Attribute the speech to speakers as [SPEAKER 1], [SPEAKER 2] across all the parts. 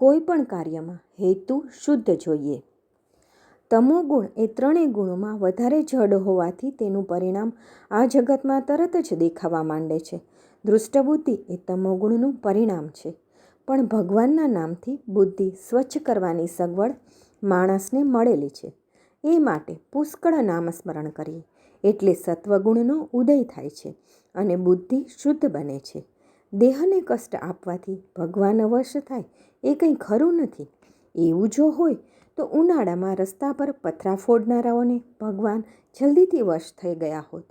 [SPEAKER 1] કોઈ પણ કાર્યમાં હેતુ શુદ્ધ જોઈએ. તમોગુણ એ ત્રણેય ગુણોમાં વધારે જડ હોવાથી તેનું પરિણામ આ જગતમાં તરત જ દેખાવા માંડે છે. દૃષ્ટબુદ્ધિ એ તમોગુણનું પરિણામ છે. પણ ભગવાનના નામથી બુદ્ધિ સ્વચ્છ કરવાની સગવડ માણસને મળેલી છે. એ માટે પુષ્કળ નામસ્મરણ કરીએ. એટલે સત્વગુણનો ઉદય થાય છે અને બુદ્ધિ શુદ્ધ બને છે. દેહને કષ્ટ આપવાથી ભગવાન અવશ્ય થાય એ કંઈ ખરું નથી. એવું જો હોય તો ઉનાળામાં રસ્તા પર પથરા ફોડનારાઓને ભગવાન જલ્દીથી વશ થઈ ગયા હોત.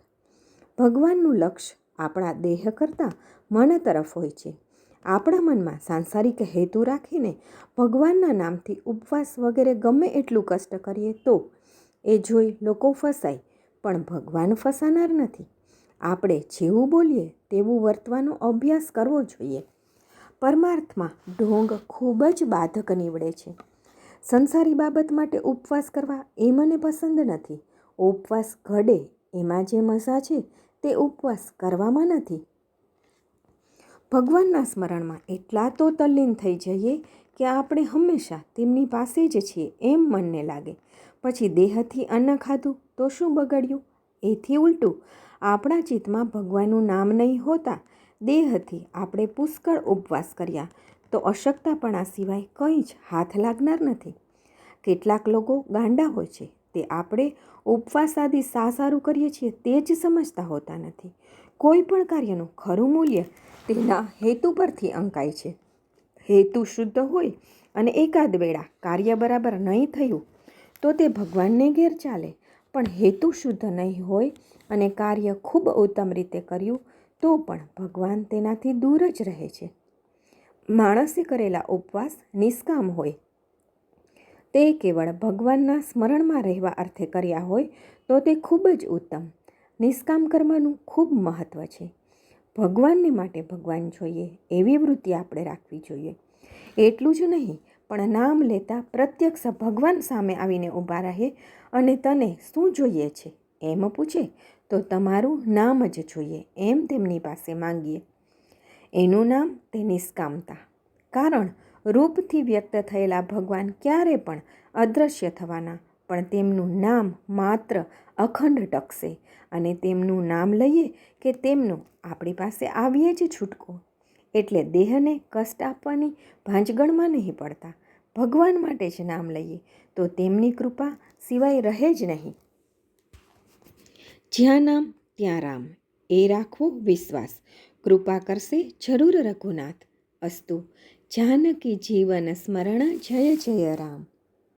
[SPEAKER 1] ભગવાનનું લક્ષ્ય આપણા દેહ કરતાં મન તરફ હોય છે. આપણા મનમાં સાંસારિક હેતુ રાખીને ભગવાનના નામથી ઉપવાસ વગેરે ગમે એટલું કષ્ટ કરીએ તો એ જોઈ લોકો ફસાય, પણ ભગવાન ફસાનાર નથી. આપણે જેવું બોલીએ તેવું વર્તવાનો અભ્યાસ કરવો જોઈએ. પરમાર્થમાં ઢોંગ ખૂબ જ બાધક નીવડે છે. સંસારી બાબત માટે ઉપવાસ કરવા એ મને પસંદ નથી. ઉપવાસ ઘડે એમાં જે મજા છે તે ઉપવાસ કરવામાં નથી. ભગવાનના સ્મરણમાં એટલા તો તલ્લીન થઈ જઈએ કે આપણે હંમેશા તેમની પાસે જ છીએ એમ મનને લાગે. પછી દેહથી અન્ન ખાધું તો શું બગડ્યું? એથી ઉલટું, આપણા ચિત્તમાં ભગવાનનું નામ નહીં હોતા દેહથી આપણે પુષ્કળ ઉપવાસ કર્યા. તો અશક્તાપણા સિવાય કંઈ જ હાથ લાગનાર નથી. કેટલાક લોકો ગાંડા હોય છે. તે આપણે ઉપવાસ આદિ સા સારું કરીએ છીએ તે જ સમજતા હોતા નથી. કોઈ પણ કાર્યનું ખરું મૂલ્ય તેના હેતુ પરથી અંકાય છે. હેતુ શુદ્ધ હોય અને એકાદ વેળા કાર્ય બરાબર નહીં થયું તો તે ભગવાનને ઘેર ચાલે. પણ હેતુ શુદ્ધ નહીં હોય અને કાર્ય ખૂબ ઉત્તમ રીતે કર્યું તો પણ ભગવાન તેનાથી દૂર જ રહે છે. માણસે કરેલા ઉપવાસ નિષ્કામ હોય. તે કેવળ ભગવાનના સ્મરણમાં રહેવા અર્થે કર્યા હોય તો તે ખૂબ જ ઉત્તમ. નિષ્કામ કર્મનું ખૂબ મહત્ત્વ છે. ભગવાનને માટે ભગવાન જોઈએ એવી વૃત્તિ આપણે રાખવી જોઈએ. એટલું જ નહીં, પણ નામ લેતા પ્રત્યક્ષ ભગવાન સામે આવીને ઊભા રહે અને તને શું જોઈએ છે એમ પૂછે તો તમારું નામ જ જોઈએ, એમ તેમની પાસે માંગીએ. એનું નામ તે નિષ્કામતા. કારણ, રૂપથી વ્યક્ત થયેલા ભગવાન ક્યારે પણ અદૃશ્ય થવાના, પણ તેમનું નામ માત્ર અખંડ ટકશે અને તેમનું નામ લઈએ કે તેમનું આપણી પાસે આવીએ જ છૂટકો. એટલે દેહને કષ્ટ આપવાની ભાંજગણમાં નહીં પડતા. ભગવાન માટે જ નામ લઈએ. તો તેમની કૃપા સિવાય રહે જ નહીં. જ્યાં નામ, ત્યાં રામ. એ રાખવો વિશ્વાસ. કૃપા કરશે જરૂર રઘુનાથ. અસ્તુ. જાનકી જીવન સ્મરણ જય જય રામ.